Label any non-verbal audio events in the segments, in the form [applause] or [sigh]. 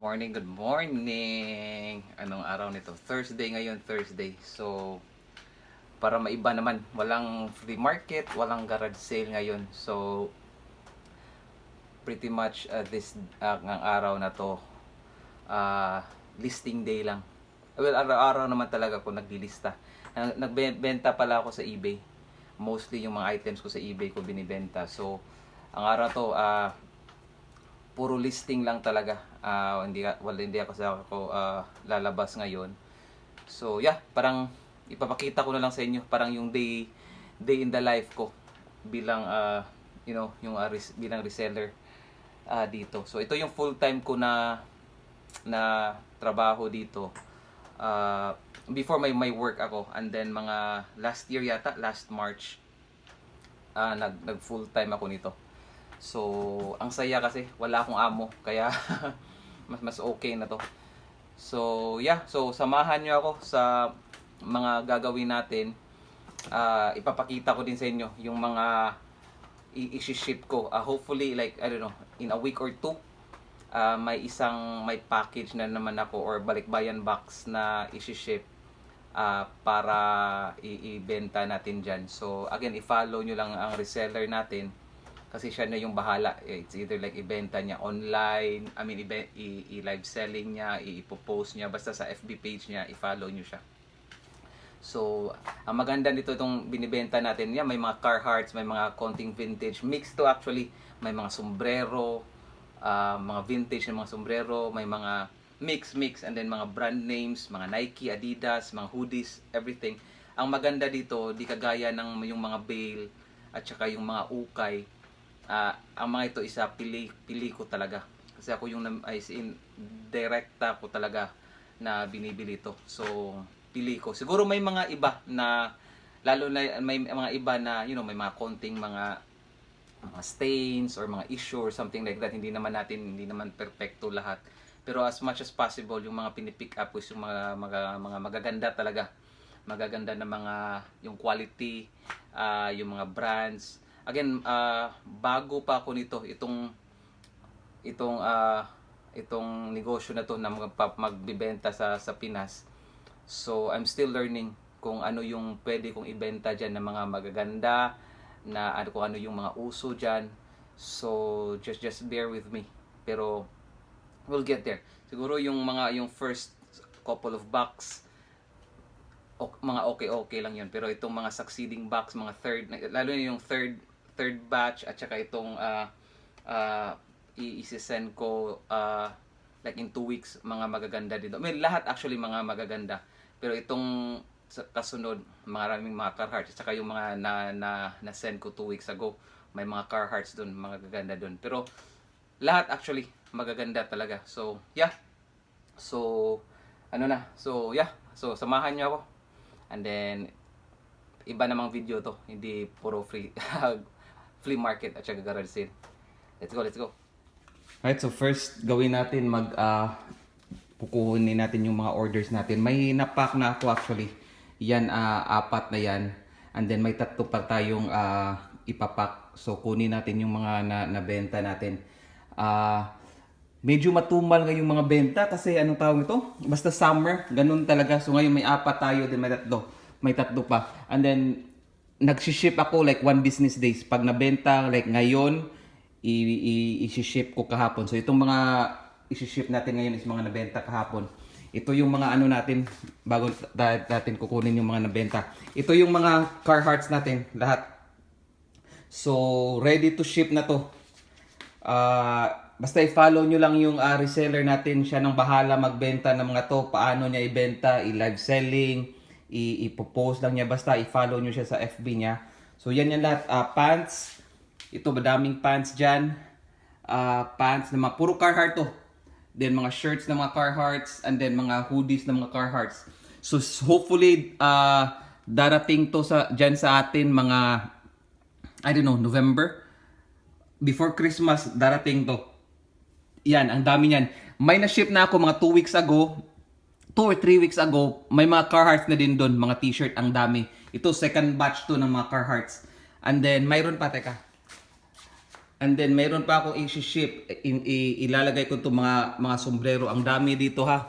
Morning, good morning! Anong araw nito? Thursday ngayon, Thursday. So, para maiba naman, walang free market, walang garage sale ngayon. So, pretty much uh, this uh, ng araw na to, uh, listing day lang. Well, araw-araw naman talaga ako naglilista. Nag- Nagbenta pala ako sa eBay. Mostly yung mga items ko sa eBay ko binibenta. So, ang araw to, ah, puro listing lang talaga. Ah, hindi wala hindi ako sa ako ah, lalabas ngayon. So, yeah, parang ipapakita ko na lang sa inyo parang yung day day in the life ko bilang ah, you know, yung ah, res- bilang reseller ah, dito. So, ito yung full-time ko na na trabaho dito. Ah, before may may work ako and then mga last year yata, last March ah nag nag full time ako nito. So, ang saya kasi wala akong amo kaya [laughs] mas mas okay na to. So, yeah, so samahan niyo ako sa mga gagawin natin. Ah, ipapakita ko din sa inyo yung mga i-ship ko. Ah, hopefully like I don't know, in a week or two ah, may isang may package na naman ako or balikbayan box na i-ship ah, para ibenta natin dyan. So, again, i-follow nyo lang ang reseller natin kasi siya na yung bahala. It's either like ibenta niya online, I mean, ibe- i- i-live selling niya, i- ipopost niya, basta sa FB page niya, i-follow nyo siya. So, ang maganda nito itong binibenta natin, yan, may mga Carhartts, may mga konting vintage. Mix to actually, may mga sombrero, ah, mga vintage na mga sombrero, may mga mix, mix, and then mga brand names, mga Nike, Adidas, mga hoodies, everything. Ang maganda dito, di kagaya ng yung mga bale at saka yung mga ukay, ah, ang mga ito isa pili pili ko talaga. Kasi ako yung ay in direkta ko talaga na binibili ito. So, pili ko. Siguro may mga iba na lalo na may mga iba na you know may mga konting mga mga stains or mga issue or something like that hindi naman natin hindi naman perpekto lahat pero as much as possible yung mga pinipick up is yung mga mga, mga magaganda talaga magaganda na mga yung quality ah, yung mga brands again ah, bago pa ako nito itong itong ah, itong negosyo na to na magpa- magbibenta sa sa Pinas So, I'm still learning kung ano yung pwede kong ibenta dyan na mga magaganda, na ano kung ano yung mga uso dyan. So, just just bear with me. Pero, we'll get there. Siguro yung mga, yung first couple of bucks, o, mga okay-okay lang yun. Pero itong mga succeeding box, mga third, lalo na yung third, third batch, at saka itong, ah, ah, i- isi-send ko, ah, like in two weeks, mga magaganda dito. I mean, lahat actually mga magaganda. Pero itong sa kasunod, maraming mga Carhartts. At saka yung mga na, na, na-send ko two weeks ago, may mga Carhartts doon, mga gaganda doon. Pero lahat actually magaganda talaga. So, yeah. So, ano na. So, yeah. So, samahan niyo ako. And then, iba namang video to. Hindi puro free [laughs] flea market at saka garage sale. Let's go, let's go. Alright, so first gawin natin mag ah kukunin natin yung mga orders natin. May napack na ako actually. Yan ah, apat na yan. And then may tatlo pa tayong ah, ipapak. So kunin natin yung mga na nabenta natin. Ah medyo matumal ngayong mga benta kasi anong tawag ito? Basta summer, ganun talaga. So ngayon may apat tayo, then may tatlo. May tatlo pa. And then nag-ship ako like one business days. Pag nabenta like ngayon, i-ship ko kahapon. So itong mga i-ship natin ngayon is mga nabenta kahapon. Ito yung mga ano natin bago natin kukunin yung mga nabenta. Ito yung mga Carhartts natin lahat. So ready to ship na to. Ah, basta i-follow nyo lang yung ah, reseller natin. Siya nang bahala magbenta ng mga to. Paano niya ibenta, i-live selling, ipopost lang niya. Basta i-follow nyo siya sa FB niya. So yan yan lahat. Ah, pants. Ito madaming pants dyan. Ah, pants na mga puro Carhartt to. Then mga shirts ng mga Carhartts and then mga hoodies ng mga Carhartts. So hopefully ah darating to sa diyan sa atin mga I don't know, November before Christmas darating to. Yan, ang dami niyan. May na-ship na ako mga 2 weeks ago. 2 or 3 weeks ago, may mga Carhartts na din doon, mga t-shirt, ang dami. Ito, second batch to ng mga Carhartts. And then, mayroon pa, teka. And then mayroon pa akong i-ship, i- i- ilalagay ko itong mga mga sombrero. Ang dami dito ha.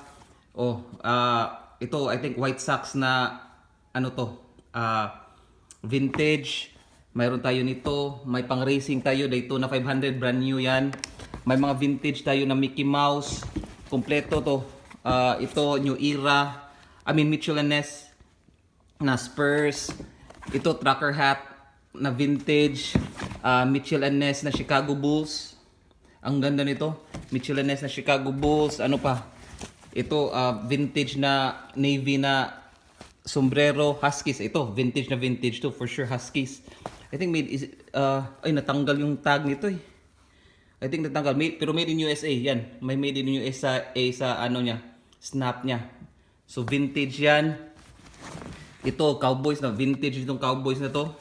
Oh, ah ito I think white socks na ano to? Ah vintage. Mayroon tayo nito, may pang racing tayo dito na 500 brand new 'yan. May mga vintage tayo na Mickey Mouse. Kompleto to. Ah ito new era. I mean Mitchell and Ness na Spurs. Ito trucker hat na vintage. Ah, Mitchell and Ness na Chicago Bulls. Ang ganda nito. Mitchell and Ness na Chicago Bulls. Ano pa? Ito ah, vintage na navy na sombrero Huskies. Ito vintage na vintage to for sure Huskies. I think made is ah, ay natanggal yung tag nito eh. I think natanggal made, pero made in USA yan. May made in USA sa ano niya, snap niya. So vintage yan. Ito, Cowboys na. Vintage itong Cowboys na to.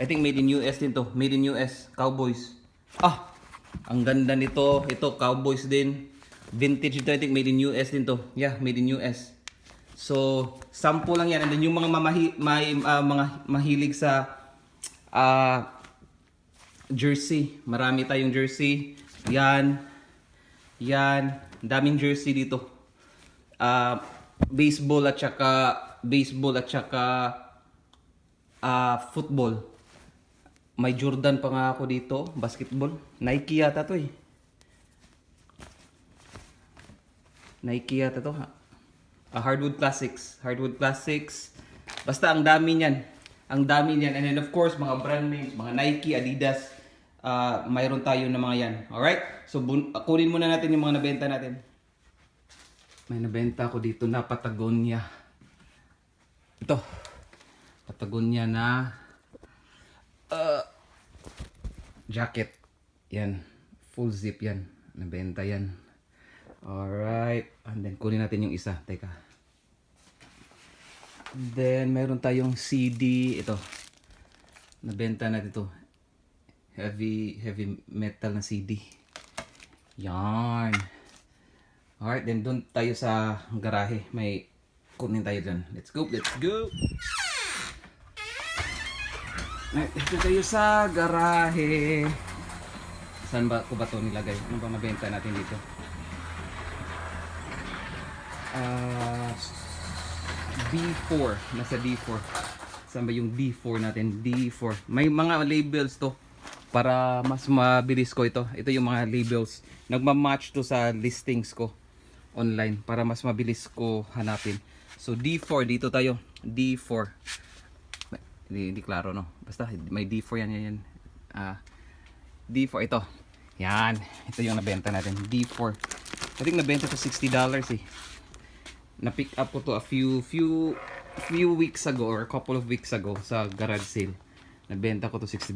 I think made in US din to. Made in US. Cowboys. Ah! Ang ganda nito. Ito, Cowboys din. Vintage ito. I think made in US din to. Yeah, made in US. So, sample lang yan. And then yung mga mamahi, may, ah, mga mahilig sa ah jersey. Marami tayong jersey. Yan. Yan. Daming jersey dito. Ah, baseball at saka baseball at saka ah football. May Jordan pa nga ako dito, basketball. Nike yata to eh. Nike yata to ha. Ah, hardwood classics, hardwood classics. Basta ang dami niyan. Ang dami niyan. And then of course, mga brand names, mga Nike, Adidas, ah mayroon tayo ng mga yan. Alright? So, kunin muna natin yung mga nabenta natin. May nabenta ako dito na Patagonia. Ito. Patagonia na uh, jacket. Yan. Full zip yan. Nabenta yan. Alright. And then kunin natin yung isa. Teka. Then mayroon tayong CD. Ito. Nabenta natin ito. Heavy, heavy metal na CD. Yan. Alright, then doon tayo sa garahe. May kunin tayo dyan. Let's go, let's go! Alright, dito tayo sa garahe. Saan ba ko ba ito nilagay? Ano ba mabenta natin dito? Ah, D4. Nasa D4. Saan ba yung D4 natin? D4. May mga labels to para mas mabilis ko ito. Ito yung mga labels. Nagma-match to sa listings ko online para mas mabilis ko hanapin. So D4 dito tayo. D4. May- Hindi, hindi klaro no. Basta may D4 yan yan. yan. Ah, D4 ito. Yan. Ito yung nabenta natin. D4. I think nabenta to $60 eh. Na-pick up ko to a few few few weeks ago or a couple of weeks ago sa garage sale. Nabenta ko to $60.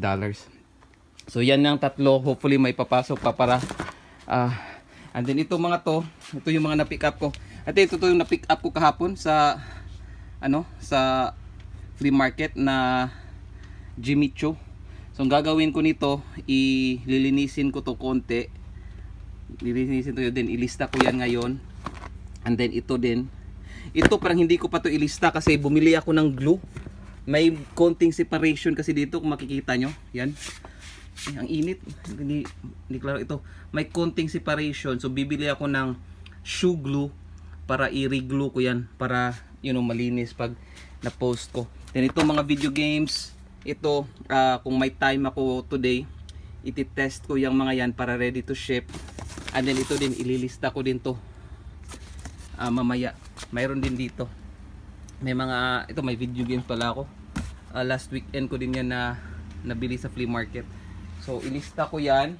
So yan yung tatlo. Hopefully may papasok pa para ah and then ito mga to, ito yung mga na-pick up ko. At ito to yung na-pick up ko kahapon sa ano, sa flea market na Jimmy Choo. So ang gagawin ko nito, ililinisin ko to konti. Lilinisin to yun din, ilista ko yan ngayon. And then ito din. Ito parang hindi ko pa to ilista kasi bumili ako ng glue. May konting separation kasi dito kung makikita nyo. Yan. Ay, ang init. Hindi, hindi klaro ito. May konting separation. So bibili ako ng shoe glue para i-reglue ko yan. Para you know, malinis pag na-post ko. Then ito mga video games. Ito, ah, kung may time ako today, iti-test ko yung mga yan para ready to ship. And then ito din, ililista ko din to ah, mamaya. Mayroon din dito. May mga, ito may video games pala ako. Ah, last weekend ko din yan na nabili sa flea market. So, ilista ko yan.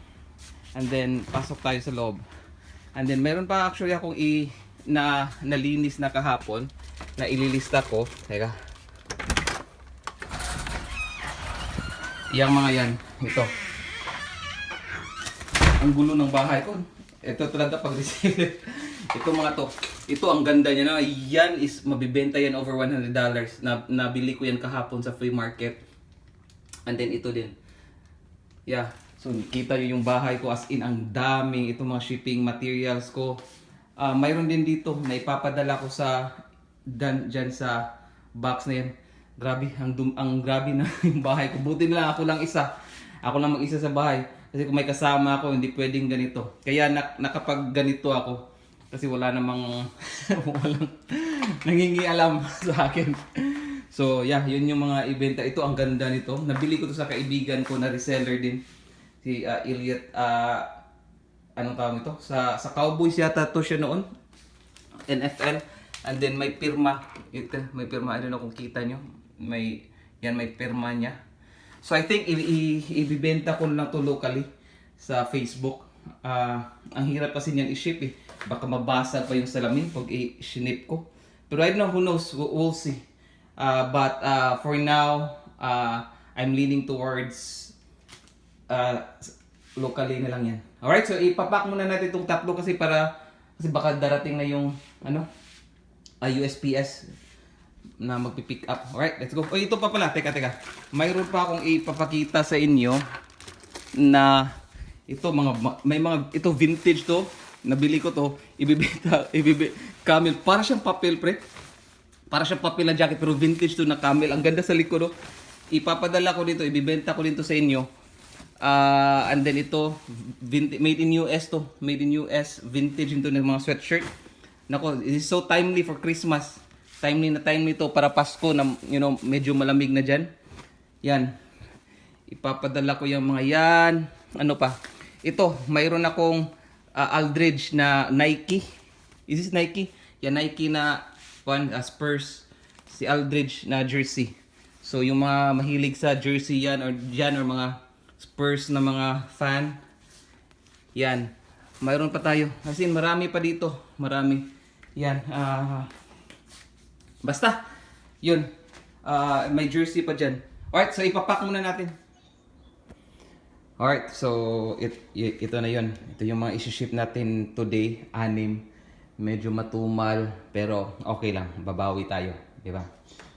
And then, pasok tayo sa loob. And then, meron pa actually akong i, na nalinis na kahapon na ililista ko. Teka. Yang mga yan. Ito. Ang gulo ng bahay ko. Ito talaga pag receive. [laughs] Ito mga to. Ito ang ganda niya na. Yan is mabibenta yan over $100. Na, nabili ko yan kahapon sa flea market. And then ito din. Yeah. So kita niyo yung bahay ko as in ang daming itong mga shipping materials ko. Ah, mayroon din dito na ipapadala ko sa dan dyan sa box na yan. Grabe, ang dum ang grabe na [laughs] yung bahay ko. Buti na lang ako lang isa. Ako lang mag-isa sa bahay. Kasi kung may kasama ako, hindi pwedeng ganito. Kaya nak nakapag ganito ako. Kasi wala namang [laughs] walang nangingialam [laughs] sa akin. So, yeah, yun yung mga ibenta. Ito, ang ganda nito. Nabili ko to sa kaibigan ko na reseller din. Si uh, Elliot, ah, anong tawag ito? Sa, sa Cowboys yata to siya noon. NFL. And then may pirma. Ito, may pirma. I don't know kung kita nyo. May, yan, may pirma niya. So I think i- ibibenta ko lang to locally sa Facebook. Ah, ang hirap kasi niyan i-ship eh. Baka mabasa pa yung salamin pag i-snip ko. Pero I don't know, who knows, we'll see. Ah, but ah, for now, ah, I'm leaning towards uh, locally na lang yan. Alright, so ipapak muna natin itong tatlo kasi para kasi baka darating na yung ano uh, USPS na magpipick up. Alright, let's go. Oh, ito pa pala. Teka, teka. Mayroon pa akong ipapakita sa inyo na ito mga ma- may mga ito vintage to. Nabili ko to. Ibibenta, [laughs] ibibi camel para siyang papel pre. Para siyang papel na jacket pero vintage to na camel. Ang ganda sa likod oh. Ipapadala ko dito, ibibenta ko dito sa inyo. Ah, and then ito vintage, made in US to. Made in US, vintage ito ng mga sweatshirt. Nako, it is so timely for Christmas. Timely na timely to para Pasko na you know, medyo malamig na diyan. Yan. Ipapadala ko yung mga yan. Ano pa? Ito, mayroon akong ah, Aldridge na Nike. Is this Nike? Yan, Nike na one, uh, Spurs. Si Aldridge na jersey. So, yung mga mahilig sa jersey yan or yan or mga Spurs na mga fan. Yan. Mayroon pa tayo. As in, marami pa dito. Marami. Yan. ah basta. Yun. Ah, may jersey pa dyan. Alright, so ipapak muna natin. Alright, so it, y- ito na yun. Ito yung mga isi-ship natin today. Anim. Medyo matumal. Pero okay lang. Babawi tayo. Di ba?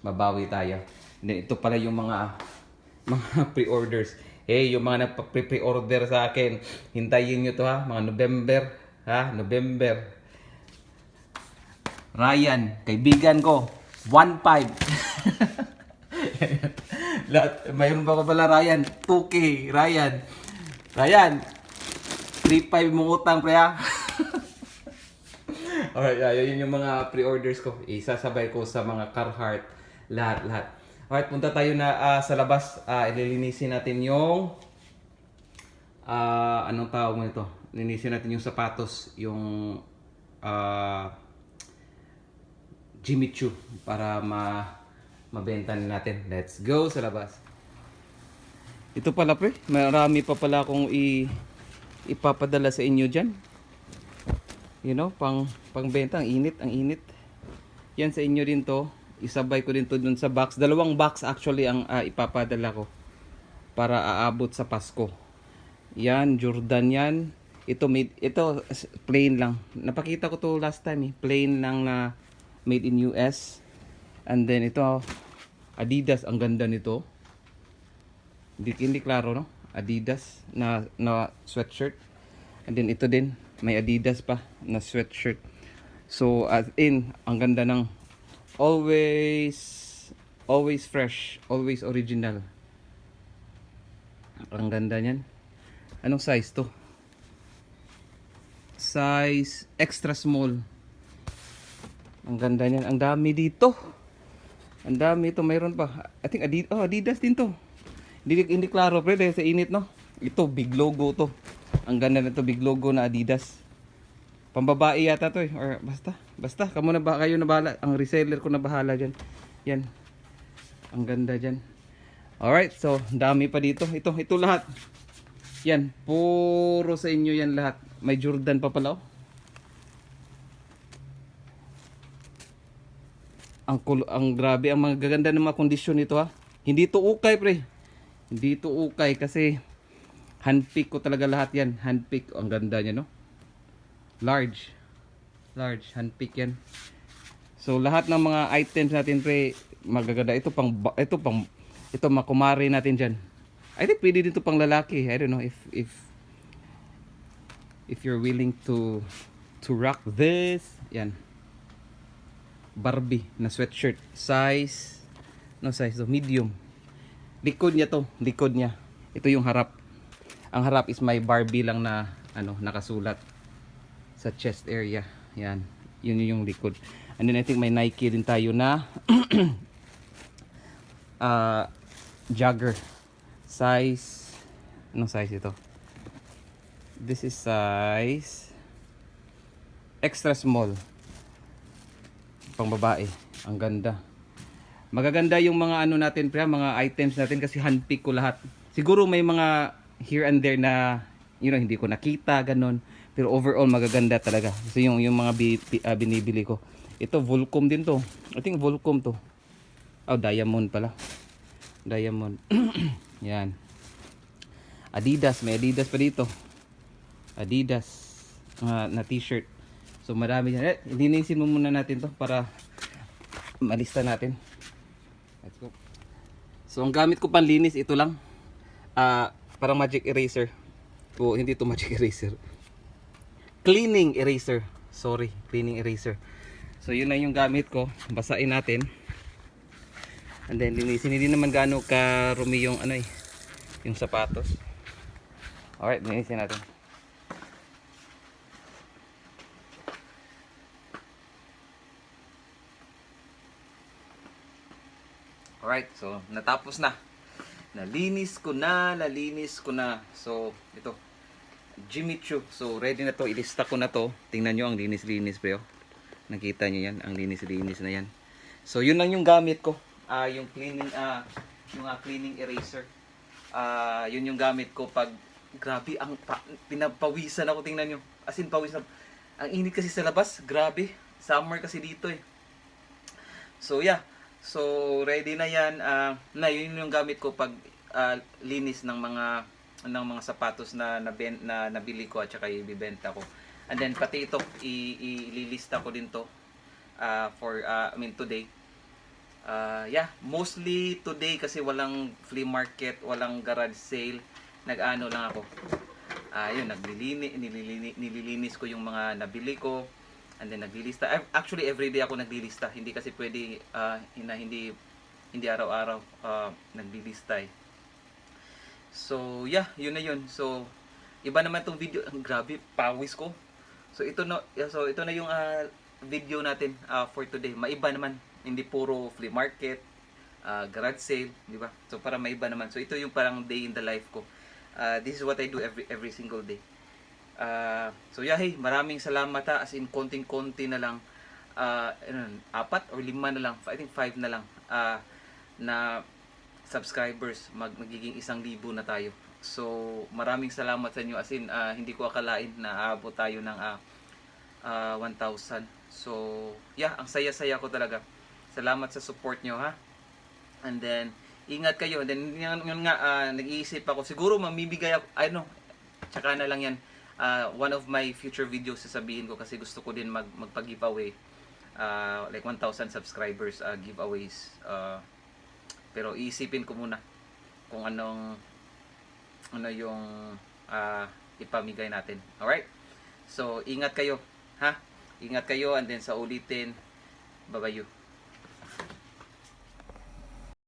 Babawi tayo. Ito pala yung mga [laughs] mga pre-orders. Hey, yung mga nagpa-pre-order sa akin, hintayin nyo to ha, mga November, ha, November. Ryan, kaibigan ko, 1.5. [laughs] Lahat, mayroon pa pala Ryan, 2K, Ryan. Ryan, 3.5 mong utang, pre ha. [laughs] Alright, yeah, yun yung mga pre-orders ko. Isasabay ko sa mga Carhartt, lahat, lahat. Alright, punta tayo na ah, sa labas. Ah, ililinisin natin yung ah anong tawag mo nito? Linisin natin yung sapatos, yung ah Jimmy Choo para ma mabenta na natin. Let's go sa labas. Ito pala pre, marami pa pala akong i ipapadala sa inyo diyan. You know, pang pangbenta, ang init, ang init. Yan sa inyo din to. Isabay ko din to dun sa box. Dalawang box actually ang ah, ipapadala ko para aabot sa Pasko. Yan, Jordan yan. Ito made ito plain lang. Napakita ko to last time eh. Plain lang na made in US. And then ito Adidas, ang ganda nito. Hindi, hindi klaro no? Adidas na na sweatshirt. And then ito din, may Adidas pa na sweatshirt. So as in, ang ganda ng always always fresh, always original. Ang ganda niyan. Anong size to? Size extra small. Ang ganda niyan. Ang dami dito. Ang dami ito. Mayroon pa. I think Adidas, oh, Adidas din to. Hindi, hindi klaro dahil sa init no. Ito big logo to. Ang ganda nito big logo na Adidas. Pambabae yata to eh. Or basta. Basta. Kamu na ba kayo na bahala. Ang reseller ko na bahala dyan. Yan. Ang ganda dyan. Alright. So, dami pa dito. Ito. Ito lahat. Yan. Puro sa inyo yan lahat. May Jordan pa pala oh. Ang ang grabe ang mga gaganda ng mga kondisyon nito ha. Hindi to ukay pre. Hindi to ukay kasi handpick ko talaga lahat yan. Handpick ang ganda niya no. Large. Large handpick yan. So lahat ng mga items natin pre magaganda ito pang ito pang ito makumari natin diyan. I think pwede dito pang lalaki. I don't know if if if you're willing to to rock this. Yan. Barbie na sweatshirt. Size, no size to? Medium. Likod niya to. Likod niya. Ito yung harap. Ang harap is may Barbie lang na ano nakasulat sa chest area. Yan. Yun yung likod. And then I think may Nike din tayo na [clears throat] ah jogger size anong size ito? This is size extra small. Pang babae. Ang ganda. Magaganda yung mga ano natin, pre, mga items natin kasi handpick ko lahat. Siguro may mga here and there na you know, hindi ko nakita ganun. Pero overall magaganda talaga. So yung yung mga bi, ah, binibili ko. Ito Volcom din to. I think Volcom to. Oh, Diamond pala. Diamond. [clears throat] Yan. Adidas, may Adidas pa dito. Adidas ah, na t-shirt. So marami yan. Eh, linisin mo muna natin to para malista natin. Let's go. So ang gamit ko panlinis ito lang. Ah, parang magic eraser. O hindi to magic eraser. Cleaning eraser. Sorry, cleaning eraser. So yun na yung gamit ko. Basain natin. And then linisin hindi naman gaano karumi yung ano eh, yung sapatos. Alright, linisin natin. Alright, so natapos na. Nalinis ko na, nalinis ko na. So, ito. Jimmy Choo. So, ready na to. Ilista ko na to. Tingnan nyo ang linis-linis oh. Nakita nyo yan. Ang linis-linis na yan. So, yun lang yung gamit ko. Ah, yung cleaning, ah, yung ah, cleaning eraser. Ah, yun yung gamit ko pag grabe ang pa, pinapawisan ako tingnan nyo. As in pawisan. Ang init kasi sa labas, grabe. Summer kasi dito eh. So yeah. So ready na 'yan. Ah, na yun yung gamit ko pag ah, linis ng mga ng mga sapatos na naben, na nabili ko at saka ibibenta ko. And then pati ito ililista ko din to ah, for ah, I mean today. Ah, yeah, mostly today kasi walang flea market, walang garage sale. Nag-ano lang ako. Ah, yun, naglilini, nililini, nililinis ko yung mga nabili ko. And then naglilista. Ac- Actually, everyday ako naglilista. Hindi kasi pwede ah, na hindi hindi araw-araw ah, naglilista eh. So, yeah, yun na yun. So, iba naman tong video. Ang grabe, pawis ko. So, ito na, so, ito na yung ah, video natin ah, for today. Maiba naman. Hindi puro flea market, ah, garage sale, di ba? So, para maiba naman. So, ito yung parang day in the life ko. Ah, this is what I do every every single day. Ah, so yeah, hey, maraming salamat ha. As in, konting-konti na lang. ah, ano, apat or lima na lang. I think five na lang. ah, na subscribers. Mag, magiging isang libo na tayo. So, maraming salamat sa inyo. As in, ah, hindi ko akalain na aabot tayo ng ah, ah, 1,000. So, yeah, ang saya-saya ko talaga. Salamat sa support nyo ha. And then, ingat kayo. And then, yun, yun nga, ah, nag-iisip ako. Siguro, mamibigay ako, know, tsaka na lang yan. Ah, one of my future videos sasabihin ko kasi gusto ko din mag, magpa-giveaway. Ah, like 1,000 subscribers ah, giveaways. Ah, pero iisipin ko muna kung anong ano yung ah, ipamigay natin. Alright? So, ingat kayo. Ha? Ingat kayo and then sa ulitin, babayu.